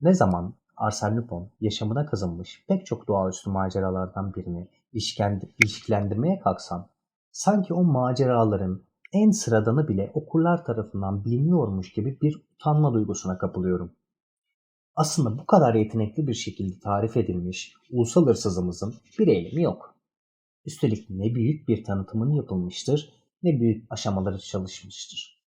Ne zaman Arsène Lupin yaşamına kazınmış pek çok doğaüstü maceralardan birini ilişkilendi- ilişkilendirmeye kalksam, sanki o maceraların en sıradanı bile okurlar tarafından biliniyormuş gibi bir utanma duygusuna kapılıyorum. Aslında bu kadar yetenekli bir şekilde tarif edilmiş ulusal hırsızımızın bir eylemi yok. Üstelik ne büyük bir tanıtımını yapılmıştır ne büyük aşamaları çalışmıştır.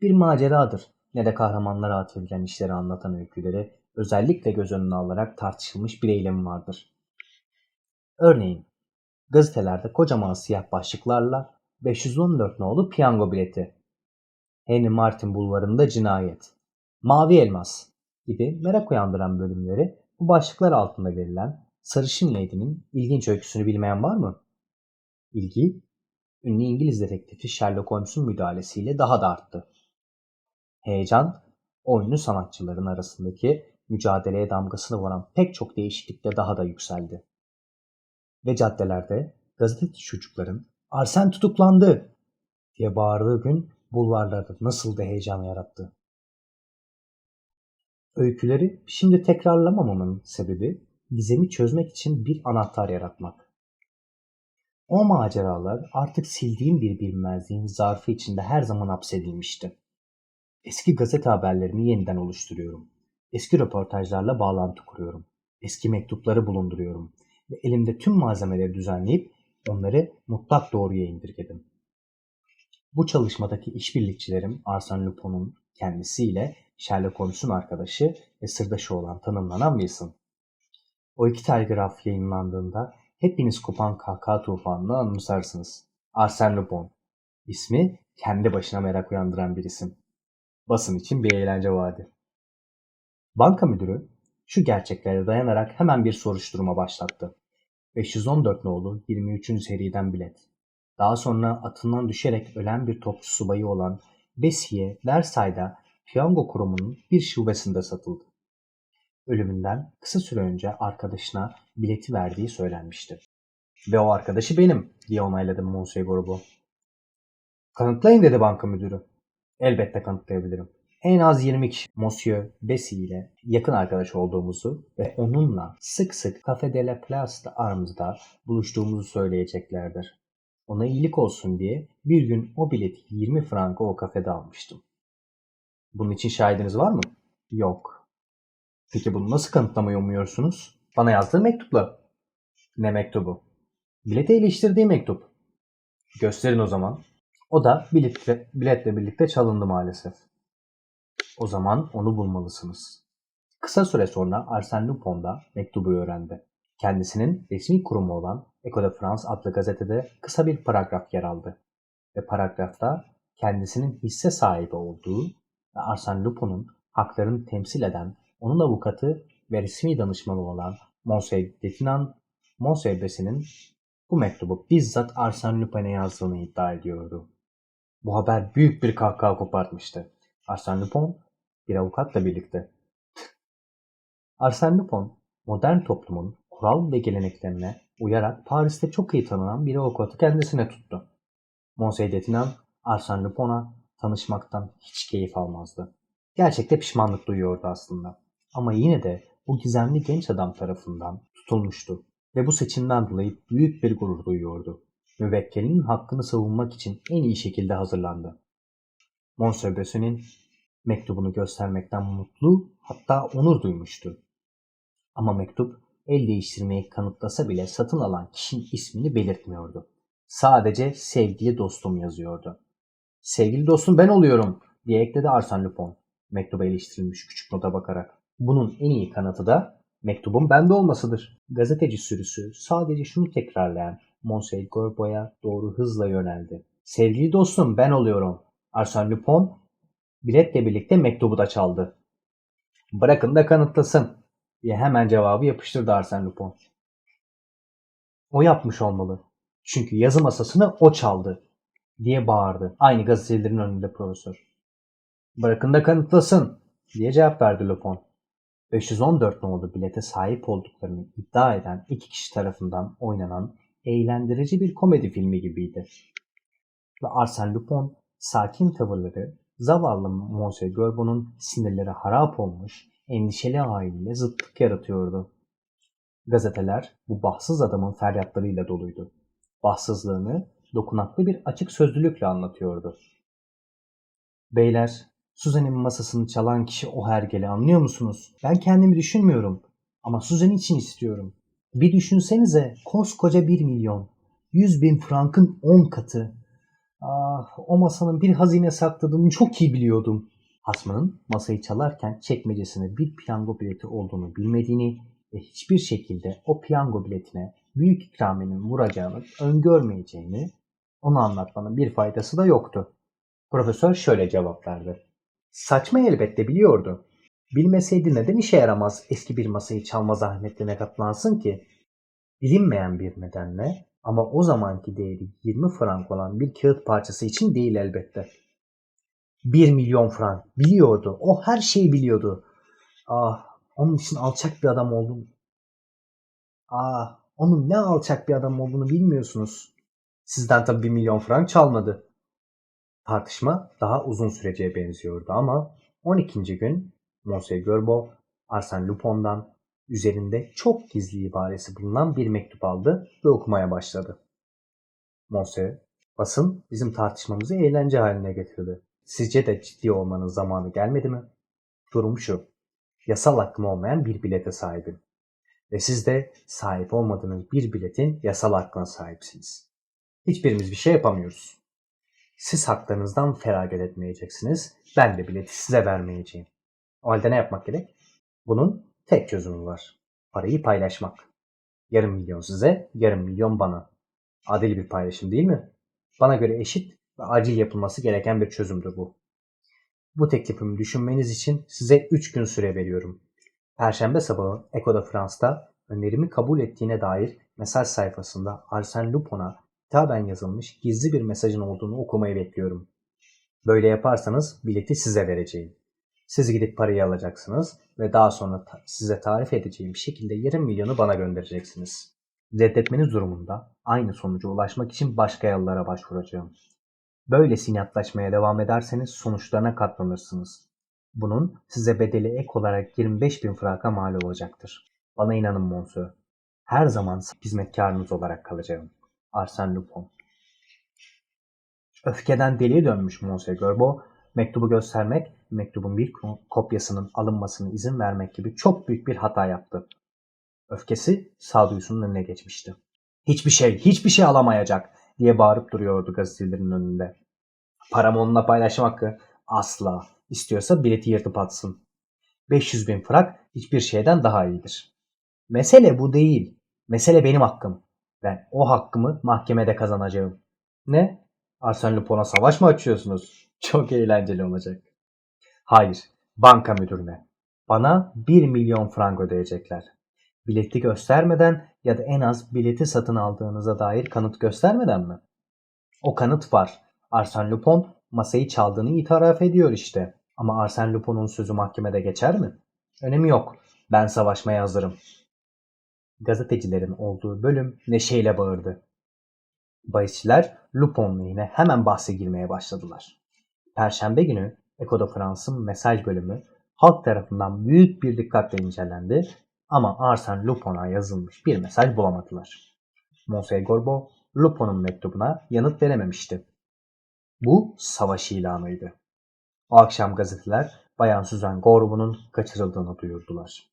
Bir maceradır ne de kahramanlara atfedilen işleri anlatan öyküleri özellikle göz önüne alarak tartışılmış bir eylem vardır. Örneğin gazetelerde kocaman siyah başlıklarla 514 nolu piyango bileti, Henry Martin bulvarında cinayet, mavi elmas gibi merak uyandıran bölümleri bu başlıklar altında verilen Sarışın Lady'nin ilginç öyküsünü bilmeyen var mı? İlgi, ünlü İngiliz dedektifi Sherlock Holmes'un müdahalesiyle daha da arttı. Heyecan, o ünlü sanatçıların arasındaki mücadeleye damgasını vuran pek çok değişiklikle daha da yükseldi. Ve caddelerde gazeteci çocukların Arsen tutuklandı diye bağırdığı gün bulvarlarda nasıl da heyecan yarattı. Öyküleri şimdi tekrarlamamamın sebebi gizemi çözmek için bir anahtar yaratmak. O maceralar artık sildiğim bir bilmezliğin zarfı içinde her zaman hapsedilmişti. Eski gazete haberlerini yeniden oluşturuyorum. Eski röportajlarla bağlantı kuruyorum. Eski mektupları bulunduruyorum. Ve elimde tüm malzemeleri düzenleyip onları mutlak doğruya indirgedim. Bu çalışmadaki işbirlikçilerim Arsène Lupin'un kendisiyle Sherlock Holmes'un arkadaşı ve sırdaşı olan tanımlanan Wilson. O iki telgraf yayınlandığında hepiniz kopan kahkaha tufanını anımsarsınız. Arsène Lupin. İsmi kendi başına merak uyandıran bir isim. Basın için bir eğlence vaadi. Banka müdürü şu gerçeklere dayanarak hemen bir soruşturma başlattı. 514 nolu 23. seriden bilet. Daha sonra atından düşerek ölen bir topçu subayı olan Bessiye Versailles'da piyango kurumunun bir şubesinde satıldı. Ölümünden kısa süre önce arkadaşına bileti verdiği söylenmişti. Ve o arkadaşı benim diye onayladı Monsieur Gorbo. Kanıtlayın dedi banka müdürü. Elbette kanıtlayabilirim. En az 20 kişi Monsieur Bessie ile yakın arkadaş olduğumuzu ve onunla sık sık Café de la Place Arms'da buluştuğumuzu söyleyeceklerdir. Ona iyilik olsun diye bir gün o bileti 20 franka o kafede almıştım. Bunun için şahidiniz var mı? Yok. Peki bunu nasıl kanıtlamayı umuyorsunuz? Bana yazdığı mektupla. Ne mektubu? Bilete iliştirdiği mektup. Gösterin o zaman. O da biletle, biletle birlikte çalındı maalesef. O zaman onu bulmalısınız. Kısa süre sonra Arsène Lupin da mektubu öğrendi. Kendisinin resmi kurumu olan Echo de France adlı gazetede kısa bir paragraf yer aldı. Ve paragrafta kendisinin hisse sahibi olduğu ve Arsène Lupin'un haklarını temsil eden onun avukatı ve resmi danışmanı olan Monsieur Detinan, Monsieur Bessie'nin bu mektubu bizzat Arsène Lupin'e yazdığını iddia ediyordu. Bu haber büyük bir kahkaha kopartmıştı. Arsène Lupin bir avukatla birlikte. Arsène Lupin modern toplumun kural ve geleneklerine uyarak Paris'te çok iyi tanınan bir avukatı kendisine tuttu. Monsieur Detinan Arsène Lupin'a tanışmaktan hiç keyif almazdı. Gerçekte pişmanlık duyuyordu aslında. Ama yine de bu gizemli genç adam tarafından tutulmuştu ve bu seçimden dolayı büyük bir gurur duyuyordu. Müvekkilinin hakkını savunmak için en iyi şekilde hazırlandı. Monsieur mektubunu göstermekten mutlu hatta onur duymuştu. Ama mektup el değiştirmeyi kanıtlasa bile satın alan kişinin ismini belirtmiyordu. Sadece sevgili dostum yazıyordu. Sevgili dostum ben oluyorum diye ekledi Arsène Lupin mektuba iliştirilmiş küçük nota bakarak. Bunun en iyi kanıtı da mektubun bende olmasıdır. Gazeteci sürüsü sadece şunu tekrarlayan Monsieur Gorbo'ya doğru hızla yöneldi. Sevgili dostum ben oluyorum. Arsène Lupin biletle birlikte mektubu da çaldı. Bırakın da kanıtlasın diye hemen cevabı yapıştırdı Arsène Lupin. O yapmış olmalı. Çünkü yazı masasını o çaldı diye bağırdı. Aynı gazetecilerin önünde profesör. Bırakın da kanıtlasın diye cevap verdi Lupin. 514 nolu bilete sahip olduklarını iddia eden iki kişi tarafından oynanan eğlendirici bir komedi filmi gibiydi. Ve Arsène Lupin sakin tavırları zavallı Monsieur Gorbo'nun sinirleri harap olmuş, endişeli haliyle zıtlık yaratıyordu. Gazeteler bu bahtsız adamın feryatlarıyla doluydu. Bahtsızlığını dokunaklı bir açık sözlülükle anlatıyordu. Beyler, Suzan'ın masasını çalan kişi o hergele anlıyor musunuz? Ben kendimi düşünmüyorum ama Suzan için istiyorum. Bir düşünsenize koskoca bir milyon. Yüz bin frankın on katı. Ah, o masanın bir hazine sakladığını çok iyi biliyordum. Hasmanın masayı çalarken çekmecesinde bir piyango bileti olduğunu bilmediğini ve hiçbir şekilde o piyango biletine büyük ikramiyenin vuracağını öngörmeyeceğini onu anlatmanın bir faydası da yoktu. Profesör şöyle cevap verdi. Saçma elbette biliyordu. Bilmeseydi neden işe yaramaz eski bir masayı çalma zahmetine katlansın ki? Bilinmeyen bir nedenle ama o zamanki değeri 20 frank olan bir kağıt parçası için değil elbette. 1 milyon frank. Biliyordu. O her şeyi biliyordu. Ah, onun için alçak bir adam oldum. Ah, onun ne alçak bir adam olduğunu bilmiyorsunuz. Sizden tabii 1 milyon frank çalmadı. Tartışma daha uzun süreceğe benziyordu ama 12. gün Monsieur Görbo Arsène Lupin'dan üzerinde çok gizli ibaresi bulunan bir mektup aldı ve okumaya başladı. Monsieur, basın bizim tartışmamızı eğlence haline getirdi. Sizce de ciddi olmanın zamanı gelmedi mi? Durum şu. Yasal hakkım olmayan bir bilete sahibim. Ve siz de sahip olmadığınız bir biletin yasal hakkına sahipsiniz. Hiçbirimiz bir şey yapamıyoruz. Siz haklarınızdan feragat etmeyeceksiniz. Ben de bileti size vermeyeceğim. O halde ne yapmak gerek? Bunun tek çözümü var. Parayı paylaşmak. Yarım milyon size, yarım milyon bana. Adil bir paylaşım değil mi? Bana göre eşit ve acil yapılması gereken bir çözümdür bu. Bu teklifimi düşünmeniz için size 3 gün süre veriyorum. Perşembe sabahı Echo de France'da önerimi kabul ettiğine dair mesaj sayfasında Arsène Lupin'a hitaben yazılmış gizli bir mesajın olduğunu okumayı bekliyorum. Böyle yaparsanız bileti size vereceğim. Siz gidip parayı alacaksınız ve daha sonra ta- size tarif edeceğim şekilde yarım milyonu bana göndereceksiniz. Reddetmeniz durumunda aynı sonuca ulaşmak için başka yollara başvuracağım. Böyle sinatlaşmaya devam ederseniz sonuçlarına katlanırsınız. Bunun size bedeli ek olarak 25 bin franka mal olacaktır. Bana inanın Monsieur. Her zaman hizmetkarınız olarak kalacağım. Arsène Lupin. Öfkeden deliye dönmüş Monsieur Gerbo, mektubu göstermek, mektubun bir ko- kopyasının alınmasına izin vermek gibi çok büyük bir hata yaptı. Öfkesi sağduyusunun önüne geçmişti. Hiçbir şey, hiçbir şey alamayacak diye bağırıp duruyordu gazetelerin önünde. Paramı onunla paylaşma hakkı asla. İstiyorsa bileti yırtıp atsın. 500 bin frank hiçbir şeyden daha iyidir. Mesele bu değil. Mesele benim hakkım. Ben o hakkımı mahkemede kazanacağım. Ne? Arsène Lupin'a savaş mı açıyorsunuz? Çok eğlenceli olacak. Hayır, banka müdürüne. Bana 1 milyon frank ödeyecekler. Bileti göstermeden ya da en az bileti satın aldığınıza dair kanıt göstermeden mi? O kanıt var. Arsène Lupin masayı çaldığını itiraf ediyor işte. Ama Arsène Lupin'un sözü mahkemede geçer mi? Önemi yok. Ben savaşmaya hazırım. Gazetecilerin olduğu bölüm neşeyle bağırdı. Bahisçiler Lupin yine hemen bahse girmeye başladılar. Perşembe günü Echo de France'ın mesaj bölümü halk tarafından büyük bir dikkatle incelendi ama Arsène Lupin'a yazılmış bir mesaj bulamadılar. Monsieur Gorbo, Lupin'un mektubuna yanıt verememişti. Bu savaş ilanıydı. O akşam gazeteler Bayan Suzan Gorbo'nun kaçırıldığını duyurdular.